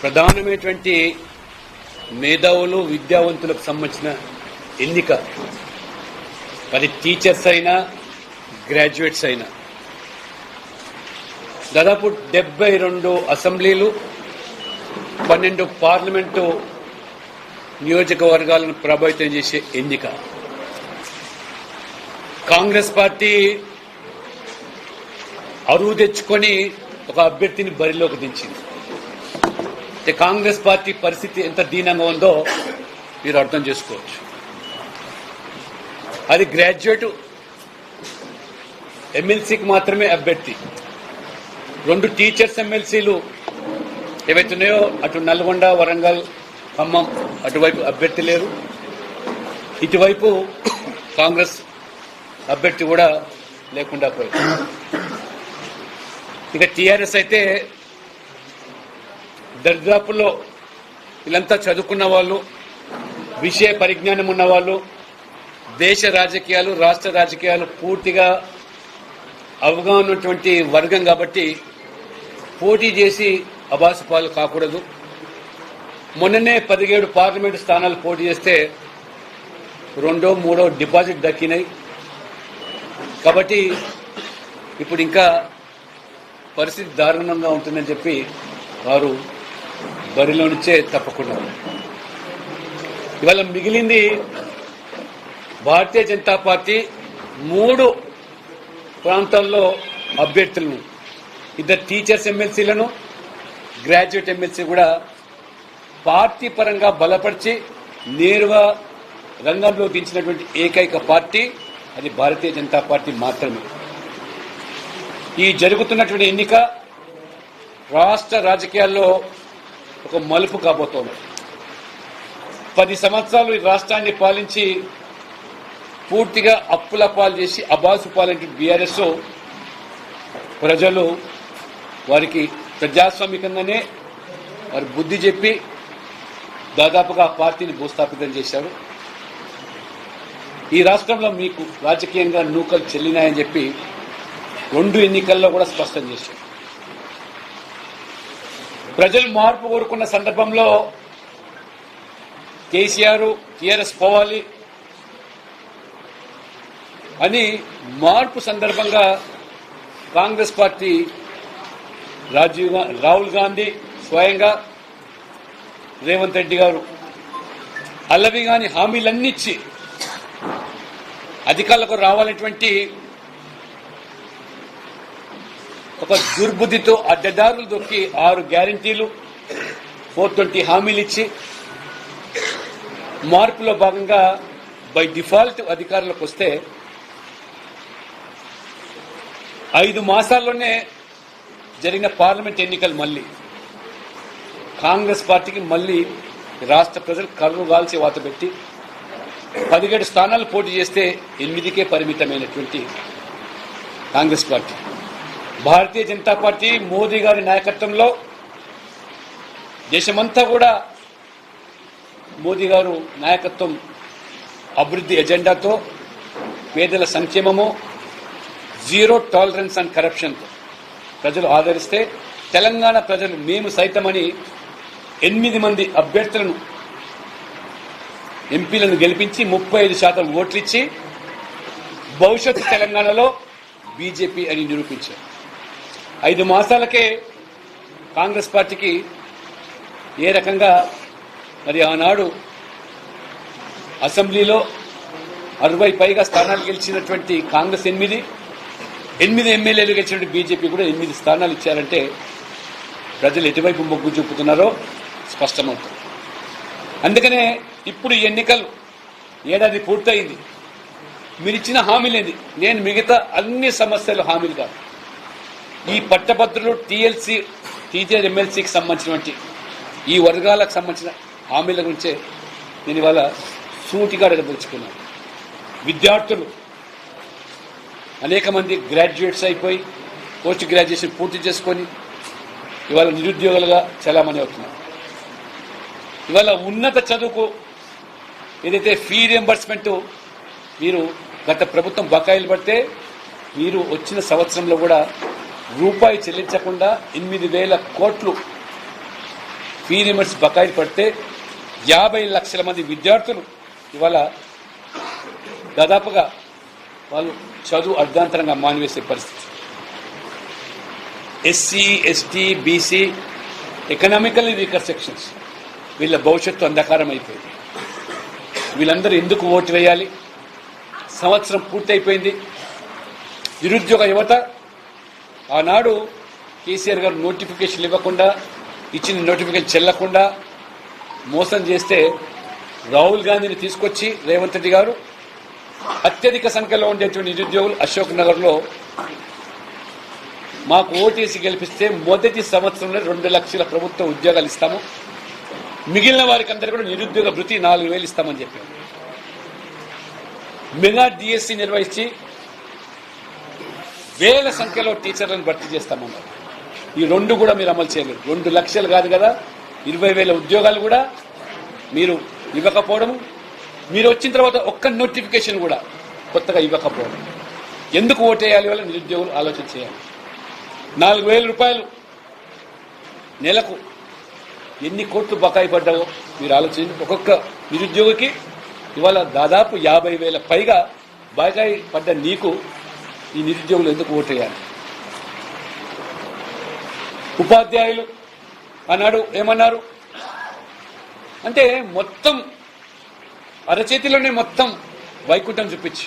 ప్రధానమైనటువంటి మేధావులు విద్యావంతులకు సంబంధించిన ఎన్నిక. మరి టీచర్స్ అయినా గ్రాడ్యుయేట్స్ అయినా. దాదాపు డెబ్బై రెండు అసెంబ్లీలు పన్నెండు పార్లమెంటు నియోజకవర్గాలను ప్రభావితం చేసే ఎన్నిక. కాంగ్రెస్ పార్టీ అరువు తెచ్చుకొని ఒక అభ్యర్థిని బరిలోకి దించింది. అంటే కాంగ్రెస్ పార్టీ పరిస్థితి ఎంత దీనంగా ఉందో మీరు అర్థం చేసుకోవచ్చు. అది గ్రాడ్యుయేట్ ఎమ్మెల్సీకి మాత్రమే అభ్యర్థి. రెండు టీచర్స్ ఎమ్మెల్సీలు ఏవైతున్నాయో అటు నల్గొండ వరంగల్ ఖమ్మం అటువైపు అభ్యర్థి లేరు. ఇటువైపు కాంగ్రెస్ అభ్యర్థి కూడా లేకుండా పోయింది. ఇక టీఆర్ఎస్ అయితే దరిదాపుల్లో వీళ్ళంతా చదువుకున్న వాళ్ళు విషయ పరిజ్ఞానం ఉన్నవాళ్ళు దేశ రాజకీయాలు రాష్ట్ర రాజకీయాలు పూర్తిగా అవగాహన ఉన్నటువంటి వర్గం కాబట్టి పోటీ చేసి అబాసుపాలు కాకూడదు. మొన్ననే పదిహేడు పార్లమెంటు స్థానాలు పోటీ చేస్తే రెండో మూడో డిపాజిట్ దక్కినాయి. కాబట్టి ఇప్పుడు ఇంకా పరిస్థితి దారుణంగా ఉంటుందని చెప్పి వారు బరిలో నుంచే తప్పకుండా. ఇవాళ మిగిలింది భారతీయ జనతా పార్టీ మూడు ప్రాంతాల్లో అభ్యర్థులను ఇద్దరు టీచర్స్ ఎమ్మెల్సీలను గ్రాడ్యుయేట్ ఎమ్మెల్సీ కూడా పార్టీ పరంగా బలపరిచి నేరుగా రంగంలో దించినటువంటి ఏకైక పార్టీ అది భారతీయ జనతా పార్టీ మాత్రమే. ఈ జరుగుతున్నటువంటి ఎన్నిక రాష్ట్ర రాజకీయాల్లో ఒక మలుపు కాబోతోంది. పది సంవత్సరాలు ఈ రాష్ట్రాన్ని పాలించి పూర్తిగా అప్పుల పాలు చేసి అబాసు పాలంటే బీఆర్ఎస్ ప్రజలు వారికి ప్రజాస్వామికంగానే వారి బుద్ధి చెప్పి దాదాపుగా పార్టీని భూస్థాపితం చేశారు. ఈ రాష్ట్రంలో మీకు రాజకీయంగా నూకలు చెల్లినాయని చెప్పి రెండు ఎన్నికల్లో కూడా స్పష్టం చేశారు. ప్రజలు మార్పు కోరుకున్న సందర్భంలో కేసీఆర్ టీఆర్ఎస్ పోవాలి అని మార్పు సందర్భంగా కాంగ్రెస్ పార్టీ రాజీవ్ రాహుల్ గాంధీ స్వయంగా రేవంత్ రెడ్డి గారు అల్లవి గాని హామీలన్నీ ఇచ్చి అధికారులకు రావాలనేటువంటి ఒక దుర్బుద్ధితో అడ్డదారులు దొక్కి ఆరు గ్యారంటీలు ఫోర్ ట్వంటీ హామీలు ఇచ్చి మార్పులో భాగంగా బై డిఫాల్ట్ అధికారులకు వస్తే ఐదు మాసాల్లోనే జరిగిన పార్లమెంట్ ఎన్నికలు మళ్ళీ. కాంగ్రెస్ పార్టీకి మళ్ళీ రాష్ట్ర ప్రజలు కళ్ళు కాల్చి వాత పెట్టి పదిహేడు స్థానాలు పోటీ చేస్తే ఎనిమిదికే పరిమితమైనటువంటి Congress party. Bharatiya Janata party Modi గారి నాయకత్వంలో దేశమంతా కూడా మోదీ గారు నాయకత్వం అభివృద్ధి ఎజెండాతో పేదల సంక్షేమము జీరో టాలరెన్స్ అండ్ కరప్షన్తో ప్రజలు ఆదరిస్తే తెలంగాణ ప్రజలు మేము సైతమని ఎనిమిది మంది అభ్యర్థులను ఎంపీలను గెలిపించి ముప్పై ఐదు శాతం ఓట్లు ఇచ్చి భవిష్యత్తు తెలంగాణలో బీజేపీ అని నిరూపించారు. ఐదు మాసాలకే కాంగ్రెస్ పార్టీకి ఏ రకంగా మరి ఆనాడు అసెంబ్లీలో అరవై పైగా స్థానాలు గెలిచినటువంటి కాంగ్రెస్ ఎనిమిది ఎనిమిది ఎమ్మెల్యేలు గెలిచినటువంటి బీజేపీ కూడా ఎనిమిది స్థానాలు ఇచ్చారంటే ప్రజలు ఎటువైపు మొగ్గు చూపుతున్నారో స్పష్టమవుతుంది. అందుకనే ఇప్పుడు ఎన్నికలు ఏడాది పూర్తయింది. మీరు ఇచ్చిన హామీలేంది? నేను మిగతా అన్ని సమస్యలు హామీలు కాదు. ఈ పట్టభద్రులు టీఎల్సీ టీజే ఎమ్మెల్సీకి సంబంధించినటువంటి ఈ వర్గాలకు సంబంధించిన హామీల గురించే నేను ఇవాళ సూటిగా అడగదలుచుకున్నాను. విద్యార్థులు అనేక మంది గ్రాడ్యుయేట్స్ అయిపోయి పోస్ట్ గ్రాడ్యుయేషన్ పూర్తి చేసుకొని ఇవాళ నిరుద్యోగులుగా చలామణి అవుతున్నారు. ఇవాళ ఉన్నత చదువుకు ఏదైతే ఫీ రియంబర్స్మెంట్ మీరు గత ప్రభుత్వం బకాయిలు పడితే మీరు వచ్చిన సంవత్సరంలో కూడా రూపాయి చెల్లించకుండా ఎనిమిది వేల కోట్లు ఫీ రిమర్స్ బకాయి పడితే యాభై లక్షల మంది విద్యార్థులు ఇవాళ దాదాపుగా వాళ్ళు చదువు అర్ధాంతరంగా మానివేసే పరిస్థితి. SC ST BC economically weaker sections వీళ్ళ భవిష్యత్తు అంధకారం అయిపోయింది వీళ్ళందరూ ఎందుకు ఓటు వేయాలి? సంవత్సరం పూర్తయిపోయింది. నిరుద్యోగ యువత ఆనాడు కేసీఆర్ గారు నోటిఫికేషన్ ఇవ్వకుండా ఇచ్చిన నోటిఫికేషన్ చెల్లకుండా మోసం చేస్తే రాహుల్ గాంధీని తీసుకొచ్చి రేవంత్ రెడ్డి గారు అత్యధిక సంఖ్యలో ఉండేటువంటి నిరుద్యోగులు అశోక్ నగర్లో మాకు ఓటేసి గెలిపిస్తే మొదటి సంవత్సరంలో రెండు లక్షల ప్రభుత్వ ఉద్యోగాలు ఇస్తాము. మిగిలిన వారికి అందరూ కూడా నిరుద్యోగ భృతి నాలుగు వేలు ఇస్తామని చెప్పారు. మెగా డిఎస్సి నిర్వహించి వేల సంఖ్యలో టీచర్లను భర్తీ చేస్తామన్నారు. ఈ రెండు కూడా మీరు అమలు చేయలేరు. రెండు లక్షలు కాదు కదా ఇరవై వేల ఉద్యోగాలు కూడా మీరు ఇవ్వకపోవడం మీరు వచ్చిన తర్వాత ఒక్క నోటిఫికేషన్ కూడా కొత్తగా ఇవ్వకపోవడం. ఎందుకు ఓటేయాలి వల్ల నిరుద్యోగులు ఆలోచన చేయాలి. నాలుగు వేల రూపాయలు నెలకు ఎన్ని కోట్లు బకాయి పడ్డావో మీరు ఆలోచించండి. ఒక్కొక్క నిరుద్యోగికి ఇవాళ దాదాపు యాభై వేల పైగా బకాయి పడ్డ నీకు ఈ నిరుద్యోగులు ఎందుకు ఓటేయాలి ఉపాధ్యాయులు అన్నాడు ఏమన్నారు? అంటే మొత్తం అరచేతిలోనే మొత్తం వైకుంఠం చూపించి.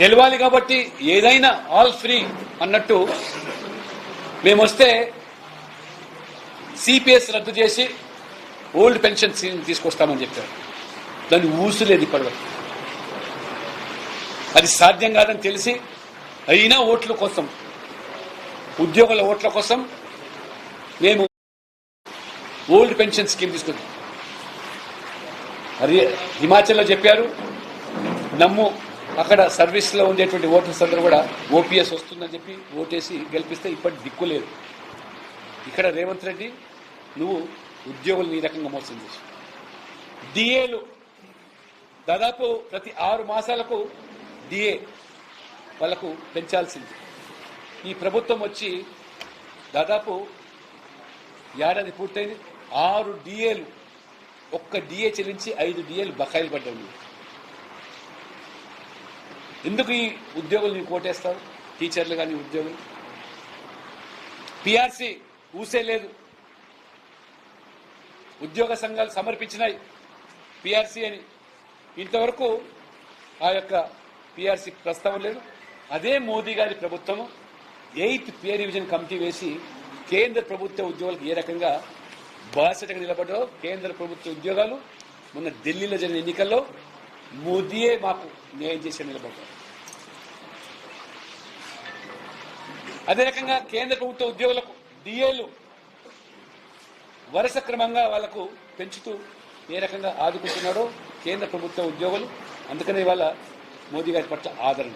గెలవాలి కాబట్టి ఏదైనా ఆల్ ఫ్రీ అన్నట్టు మేము వస్తే సిపిఎస్ రద్దు చేసి ఓల్డ్ పెన్షన్ స్కీమ్ తీసుకొస్తామని చెప్పారు. దాన్ని ఊసులేదు ఇప్పటివరకు. అది సాధ్యం కాదని తెలిసి అయినా ఓట్ల కోసం ఉద్యోగుల ఓట్ల కోసం మేము ఓల్డ్ పెన్షన్ స్కీమ్ తీసుకొచ్చాం అది హిమాచల్లో చెప్పారు. నమ్ము అక్కడ సర్వీస్లో ఉండేటువంటి ఓటర్స్ అందరూ కూడా ఓపీఎస్ వస్తుందని చెప్పి ఓటేసి గెలిపిస్తే ఇప్పటి దిక్కు లేదు. ఇక్కడ రేవంత్ రెడ్డి నువ్వు ఉద్యోగులు ఈ రకంగా మోసం చేసి డిఏలు దాదాపు ప్రతి ఆరు మాసాలకు డిఏ వాళ్ళకు పెంచాల్సింది. ఈ ప్రభుత్వం వచ్చి దాదాపు ఏడాది పూర్తయింది. ఆరు డిఏలు ఒక్క డిఏ చెల్లించి ఐదు డిఏలు బకాయిలు పడ్డాయి. ఎందుకు ఈ ఉద్యోగులు నీకు ఓటేస్తావు టీచర్లు కానీ ఉద్యోగులు? పిఆర్సీ ఊసే లేదు. ఉద్యోగ సంఘాలు సమర్పించినాయి. పిఆర్సీ అని. ఇంతవరకు ఆ యొక్క పిఆర్సీ ప్రస్తావన లేదు. అదే మోదీ గారి ప్రభుత్వం ఎయిత్ పే రివిజన్ కమిటీ వేసి కేంద్ర ప్రభుత్వ ఉద్యోగులకు ఏ రకంగా బాసటగా నిలబడ్డో కేంద్ర ప్రభుత్వ ఉద్యోగాలు మొన్న ఢిల్లీలో జరిగిన ఎన్నికల్లో మోదీయే మాకు న్యాయం చేసి నిలబడ్డారు. అదే రకంగా కేంద్ర ప్రభుత్వ ఉద్యోగులకు డిఏలు వరుస క్రమంగా వాళ్ళకు పెంచుతూ ఏ రకంగా ఆదుకుంటున్నాడో కేంద్ర ప్రభుత్వ ఉద్యోగులు. అందుకనే ఇవాళ మోదీ గారి పట్ల ఆదరణ